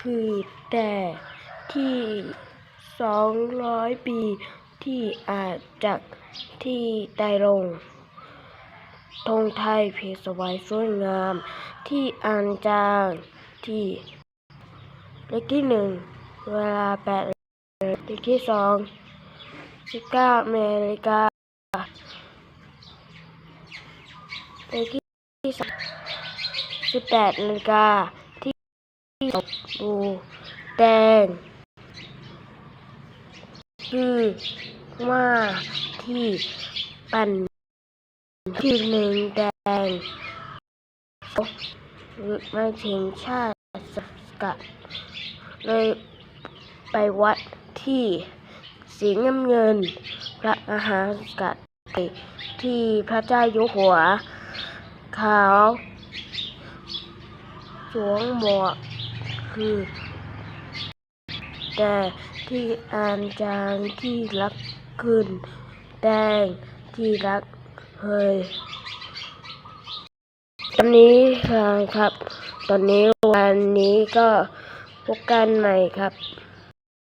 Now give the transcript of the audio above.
คือแต่ที่สองร้อยปีที่อาจจากที่ไตายลงธงไทยเพสวายสวยงาม ที่อันจางที่ เลขที่หนึ่งเวลาแปดเลขที่สองสิบเก้านาฬิกาเลขที่สิบแปดนาฬิกา ตกดูแดงคือว่าที่ปั่นที่หนึ่งแดงมาถึงชาติสกัดเลยไปวัดที่สีน้ำเงิน พระมหากษัตริย์ที่พระเจ้าอยู่หัว ขาว สวมหมวก คือ แต่ที่อ่านจางที่รักขึ้น แดงที่รักเฮยตอนนี้ครับ ตอนนี้วันนี้ก็พบกันใหม่ครับ